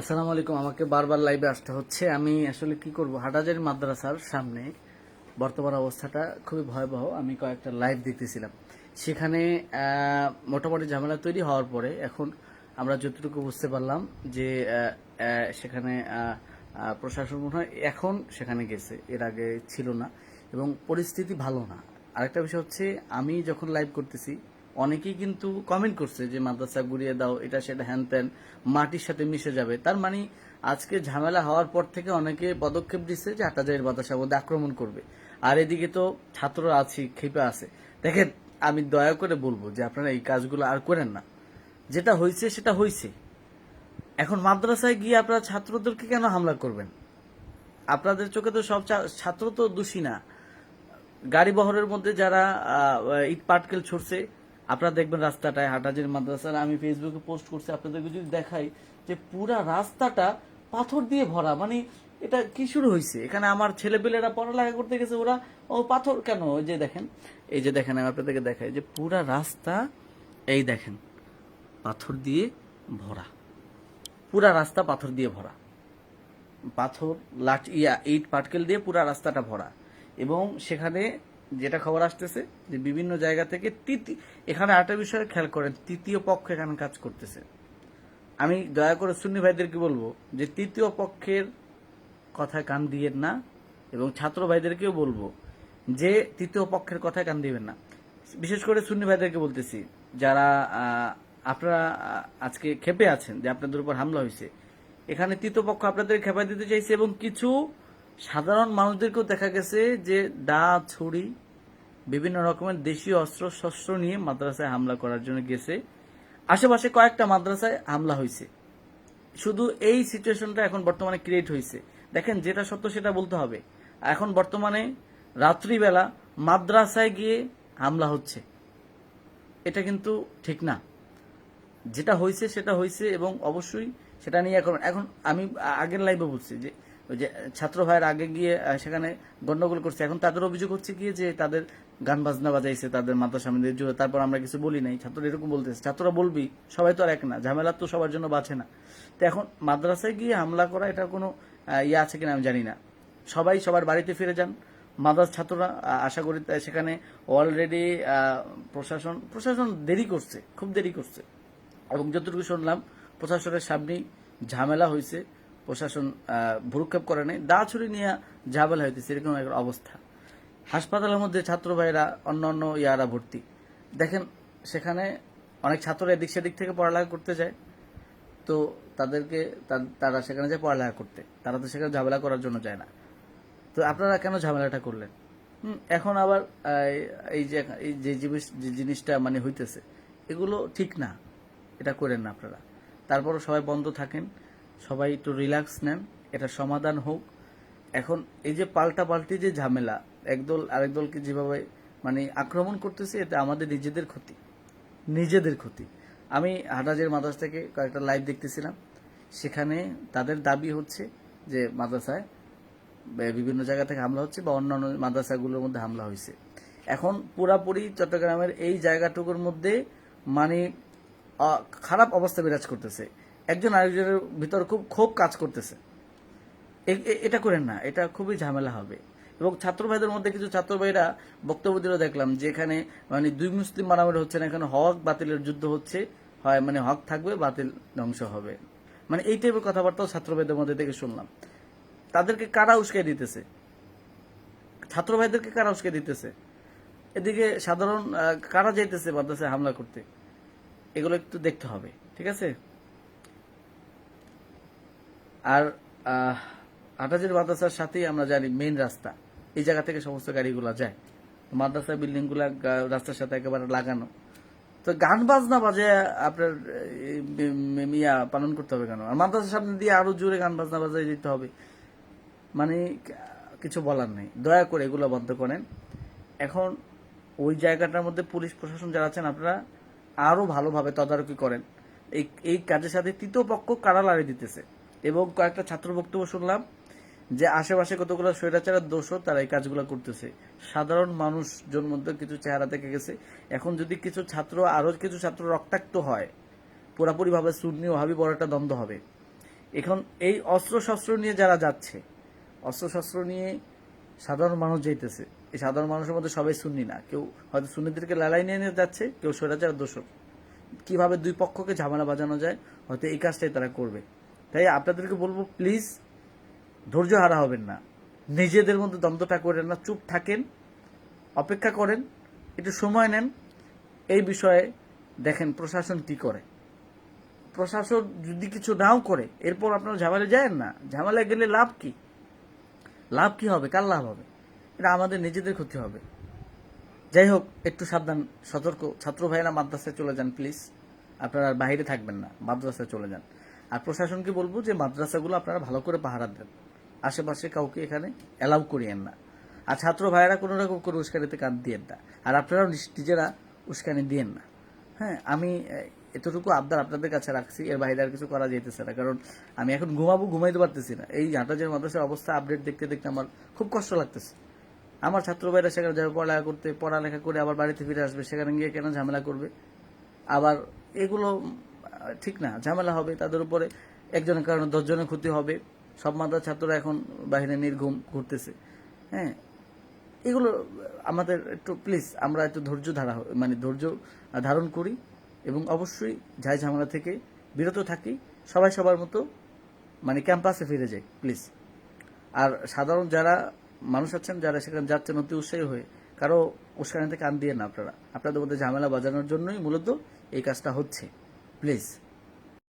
আসসালামু আলাইকুম, আমাকে বারবার লাইভে আসতে হচ্ছে। আমি আসলে কি করব? হাটাজারি মাদ্রাসার সামনে বর্তমান অবস্থাটা খুবই ভয়াবহ। আমি কয়েকটা লাইভ দেখতেছিলাম। সেখানে মোটামুটি ঝামেলা তৈরি হওয়ার পরে এখন আমরা যতটুকু বুঝতে পারলাম যে সেখানে প্রশাসন মনে হয় এখন সেখানে গেছে। এর আগে ছিল না এবং পরিস্থিতি ভালো না। আরেকটা বিষয় হচ্ছে, আমি যখন লাইভ করতেছি অনেকেই কিন্তু কমেন্ট করছে যে, মাদ্রাসা গুড়িয়ে দাও, এটা সেটা হ্যান ত্যান, মাটির সাথে মিশে যাবে। তার মানে আজকে ঝামেলা হওয়ার পর থেকে অনেকে পদক্ষেপ দিচ্ছে যে, হাটাজারির মাদ্রাসার মধ্যে আক্রমণ করবে। আর এদিকে তো ছাত্ররা আছি, ক্ষেপে আছে। দেখেন, আমি দয়া করে বলব যে, আপনারা এই কাজগুলো আর করেন না। যেটা হয়েছে সেটা হয়েছে এখন মাদ্রাসায় গিয়ে আপনারা ছাত্রদেরকে কেন হামলা করবেন? আপনাদের চোখে তো সব ছাত্র তো দোষী না। গাড়ি বহরের মধ্যে যারা ইট পাটকেল ছড়ছে আপনারা দেখবেন রাস্তাটায় হাটাজির মাদ্রাসার, আমি ফেসবুকে পোস্ট করছি, আপনাদেরকে যদি দেখাই যে পুরা রাস্তাটা পাথর দিয়ে ভরা। মানে এটা কি শুরু হয়েছে? এখানে আমার ছেলেপেলেরা পড়ালেখা করতে গেছে, ওরা, ও পাথর কেন? ওই যে দেখেন, এই যে দেখেন, আমি আপনাদেরকে দেখাই যে পুরা রাস্তা, এই দেখেন, পাথর দিয়ে ভরা। পুরা রাস্তা পাথর দিয়ে ভরা। পাথর, লাঠি, ইয়া, ইট, পাটকেল দিয়ে পুরা রাস্তাটা ভরা। এবং সেখানে যেটা খবর আসতেছে যে বিভিন্ন জায়গা থেকে তৃতীয় এখানে আরেকটা বিষয় খেয়াল করেন, তৃতীয় পক্ষ এখানে কাজ করতেছে। আমি দয়া করে সুন্নি ভাইদেরকে বলব যে তৃতীয় পক্ষের কথায় কান দিয়েন না এবং ছাত্র ভাইদেরকেও বলব যে তৃতীয় পক্ষের কথায় কান দিবেন না। বিশেষ করে সুন্নি ভাইদেরকে বলতেছি, যারা আপনারা আজকে খেপে আছেন যে আপনাদের উপর হামলা হয়েছে, এখানে তৃতীয় পক্ষ আপনাদের খেপাই দিতে চাইছে এবং কিছু সাধারণ মানুষদেরকেও দেখা গেছে যে দা ছুরি, বিভিন্ন রকমের দেশীয় অস্ত্র, শস্ত্র নিয়ে মাদ্রাসায় হামলা করার জন্য গেছে। আশেপাশে কয়েকটা মাদ্রাসায় হামলা হয়েছে। শুধু এই সিচুয়েশনটা এখন বর্তমানে ক্রিয়েট হয়েছে। দেখেন, যেটা সত্য সেটা বলতে হবে। এখন বর্তমানে রাত্রিবেলা মাদ্রাসায় গিয়ে হামলা হচ্ছে। এটা কিন্তু ঠিক না। যেটা হয়েছে সেটা হয়েছে এবং অবশ্যই সেটা নিয়ে এখন এখন আমি আগের লাইভে বলছি যে ওই যে ছাত্র ভাইয়ের আগে গিয়ে সেখানে গন্ডগোল করছে। এখন তাদের অভিযোগ হচ্ছে গিয়ে যে তাদের গান বাজনা বাজাইছে, তাদের মাথার সামনে দিয়ে জুড়ে। তারপর আমরা কিছু বলি নাই। ছাত্র এরকম বলতেছে। ছাত্ররা বলবি, সবাই তো আর এক না। ঝামেলা তো সবার জন্য বাঁচে না। তো এখন মাদ্রাসায় গিয়ে হামলা করা, এটা কোনো ইয়ে আছে কিনা আমি জানি না। সবাই সবার বাড়িতে ফিরে যান। মাদ্রাস ছাত্ররা আশা করি সেখানে অলরেডি প্রশাসন প্রশাসন দেরি করছে, খুব দেরি করছে। এবং যতটুকু শুনলাম, প্রশাসনের সামনেই ঝামেলা হয়েছে প্রশাসন ভ্রুক্ষেপ করে নেই। দা ছুরি নিয়ে ঝামেলা হইতেছে, এরকম একটা অবস্থা। হাসপাতালের মধ্যে ছাত্র ভাইরা অন্য অন্য ইয়ারা ভর্তি। দেখেন, সেখানে অনেক ছাত্র এদিক সেদিক থেকে পড়ালেখা করতে যায়। তো তাদেরকে, তারা সেখানে যায় পড়ালেখা করতে। তারা তো সেখানে ঝামেলা করার জন্য যায় না। তো আপনারা কেন ঝামেলাটা করলেন? এখন আবার এই যে এই যে জিনিসটা মানে হইতেছে, এগুলো ঠিক না। এটা করেন না আপনারা। তারপরও সবাই বন্ধ থাকেন। সবাই একটু রিল্যাক্স নেন, এটা সমাধান হোক। এখন এই যে পাল্টা পাল্টি যে ঝামেলা একদল আরেক দলকে যেভাবে মানে আক্রমণ করতেছে, এতে আমাদের নিজেদের ক্ষতি নিজেদের ক্ষতি। আমি হাটাজের মাদ্রাস থেকে কয়েকটা লাইভ দেখতেছিলাম। সেখানে তাদের দাবি হচ্ছে যে মাদ্রাসায় বিভিন্ন জায়গা থেকে হামলা হচ্ছে বা অন্যান্য মাদ্রাসাগুলোর মধ্যে হামলা হয়েছে। এখন পুরাপুরি চট্টগ্রামের এই জায়গাটুকুর মধ্যে মানে খারাপ অবস্থা বিরাজ করতেছে। একজন আরেকজনের ভিতর খুব ক্ষোভ কাজ করতেছে। এটা করেন না, এটা খুবই ঝামেলা হবে। এবং ছাত্র ভাইদের মধ্যে কিছু ছাত্র ভাইরা বক্তব্য দিলেও দেখলাম যে এখানে মানে দুই মুসলিম মারামারি হচ্ছে না, এখানে হক বাতিলের যুদ্ধ হচ্ছে, হয় মানে হক থাকবে, বাতিল ধ্বংস হবে। মানে এই টাইপের কথাবার্তাও ছাত্র ভাইদের মধ্যে থেকে শুনলাম। তাদেরকে কারা উস্কে দিতেছে? ছাত্র ভাইদেরকে কারা উস্কে দিতেছে? এদিকে সাধারণ কারা যাইতেছে মাদ্রাসায় হামলা করতে? এগুলো একটু দেখতে হবে, ঠিক আছে? আর আহ, হাটাজির মাদ্রাসার সাথেই আমরা জানি মেইন রাস্তা। এই জায়গা থেকে সমস্ত গাড়িগুলো যায়। মাদ্রাসা বিল্ডিংগুলা রাস্তার সাথে একেবারে লাগানো। তো গান বাজনা বাজে আপনার মিয়া পালন করতে হবে কেন? আর মাদ্রাসার সামনে দিয়ে আরও জোরে গান বাজনা বাজাই দিতে হবে। মানে কিছু বলার নেই। দয়া করে এগুলো বন্ধ করেন। এখন ওই জায়গাটার মধ্যে পুলিশ প্রশাসন যারা আছেন আপনারা আরও ভালোভাবে তদারকি করেন। এই এই কাজের সাথে তৃতীয় পক্ষ কারা লাড়ি দিতেছে। এবং কয়েকটা ছাত্র বক্তব্য শুনলাম যে আশেপাশে কতগুলো স্বৈরাচারের দোষও তারা এই কাজগুলো করতেছে। সাধারণ মানুষজন মধ্যে কিছু চেহারা দেখে গেছে। এখন যদি কিছু ছাত্র আরও কিছু ছাত্র রক্তাক্ত হয় পুরাপুরি ভাবে সুন্নি ও হাবি বড় একটা দ্বন্দ্ব হবে। এখন এই অস্ত্র শস্ত্র নিয়ে যারা যাচ্ছে অস্ত্র শস্ত্র নিয়ে সাধারণ মানুষ যেতেছে এই সাধারণ মানুষের মধ্যে সবাই সুন্নি না। কেউ হয়তো সুন্নিদেরকে লালাই নিয়ে নিয়ে যাচ্ছে, কেউ স্বৈরাচার দোষর কীভাবে দুই পক্ষকে ঝামেলা বাজানো যায়, হয়তো এই কাজটাই তারা করবে। তাই আপনাদেরকে বলব প্লিজ ধৈর্য হারা হবেন না। নিজেদের মধ্যে দ্বন্দ্বটা করেন না, চুপ থাকেন, অপেক্ষা করেন, একটু সময় নেন, এই বিষয়ে দেখেন প্রশাসন কি করে। প্রশাসন যদি কিছু নাও করে, এরপর আপনারা ঝামেলা যায় না। ঝামেলা গেলে লাভ কি? লাভ কি হবে? কার লাভ হবে? এটা আমাদের নিজেদের ক্ষতি হবে। যাই হোক, একটু সাবধান, সতর্ক। ছাত্র ভাইয়েরা মাদ্রাসায় চলে যান প্লিজ আপনারা বাইরে থাকবেন না, মাদ্রাসায় চলে যান। আর প্রশাসনকে বলব যে মাদ্রাসাগুলো আপনারা ভালো করে পাহারা দেন। আশেপাশে কাউকে এখানে অ্যালাউ করিয়েন না। আর ছাত্র ভাইয়েরা কোনো রকম করে উস্কানিতে কান দিয়েন না। আর আপনারাও নিজেরা উস্কানি দিয়েন না। হ্যাঁ আমি এতটুকু আবদার আপনাদের কাছে রাখছি। এর বাইরে আর কিছু করা যেতেছে না। কারণ আমি এখন ঘুমাবো, ঘুমাইতে পারতেছি না। এই হাটাজের মাদ্রাসার অবস্থা আপডেট দেখতে দেখতে আমার খুব কষ্ট লাগতেছে। আমার ছাত্র ভাইরা সেখানে যাবে পড়ালেখা করতে, পড়ালেখা করে আবার বাড়িতে ফিরে আসবে। সেখানে গিয়ে কেন ঝামেলা করবে? আবার এগুলো ঠিক না, ঝামেলা হবে, তাদের উপরে একজনের কারণে দশজনের ক্ষতি হবে। সব মাদ্রাস ছাত্ররা এখন বাহিরে নির্ঘুম ঘুরতেছে। হ্যাঁ এগুলো, আমাদের একটু প্লিজ আমরা একটু ধৈর্য ধারা মানে ধৈর্য ধারণ করি এবং অবশ্যই ঝাই ঝামেলা থেকে বিরত থাকি। সবাই সবার মতো মানে ক্যাম্পাসে ফিরে যাই প্লিজ আর সাধারণ যারা মানুষ আছেন, যারা সেখানে যাচ্ছেন অতি উৎসাহী হয়ে, কারও উস্কানি থেকে কান দিয়ে না আপনারা। আপনাদের মধ্যে ঝামেলা বাজানোর জন্যই মূলত এই কাজটা হচ্ছে। প্লিজ।